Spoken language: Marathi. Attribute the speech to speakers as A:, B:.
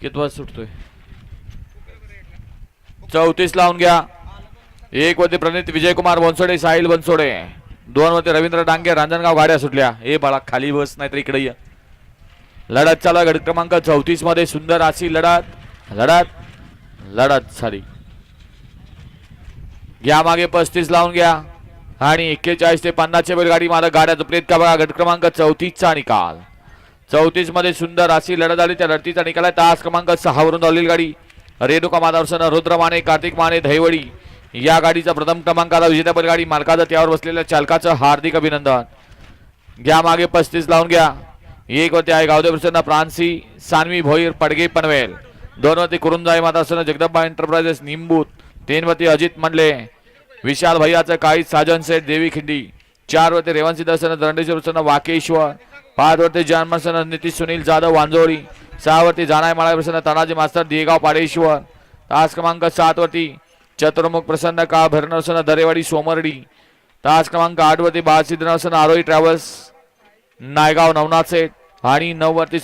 A: कितवा सुटतोय. चौतीस लावून घ्या. एक वरती प्रणित विजयकुमार बनसोडे साहिल बनसोडे. दोन वरती रवींद्र डांगे रांजणगाव गाड्या सुटल्या. हे बाळा खाली बस नाहीतर इकडे ये. लढत चालू गट क्रमांक चौतीसमध्ये सुंदर अशी लढत. लढत लढत सारी घ्या मागे पस्तीस लावून घ्या. आणि एक्केचाळीस ते पन्नासच्या वेळ गाडी मालक गाड्या झुपलेत का बघा गट क्रमांक चौतीसचा निकाल. चौतीसमध्ये सुंदर अशी लढत आली त्या लढतीचा निकाल आहे. तास क्रमांक सहा वरून धावलेली गाडी. रेणुका माधवसन रुद्र माने कार्तिक माने धैवडी. या गाडीचा प्रथम क्रमांकाला विजेतापद गाडी. मालकाचं त्यावर बसलेल्या चालकाचं हार्दिक अभिनंदन. घ्या मागे पस्तीस लावून घ्या. एक वरती आहे गावदेव प्रसन्न प्रांसी सानवी भोईर पडगे पनवेल. दोन वरती कुरुंजाई मातासन जगदंबा एंटरप्राइजेस निंबूत. तीन वरती अजित मंडले. विशाल भैयाचं काही साजन सेठ देवी खिंडी. चार वरती रेवंशी दर्शन दंडेश्वर प्रसन्न वाकेश्वर. पाच वरती जन्मसन नितीश सुनील जाधव वांजोरी. सहा वरती जानाय माळा प्रसन्न तानाजी मास्तर देगाव पाडेश्वर. तास क्रमांक सात वरती चतुर्मुख प्रसन्न का भरणसन दरेवाडी सोमर्डी. तास क्रमांक आठ वरती बाळसिद्ध आरोही ट्रॅव्हल्स नायगाव नवनाथ सेठ. आणि नऊ वरती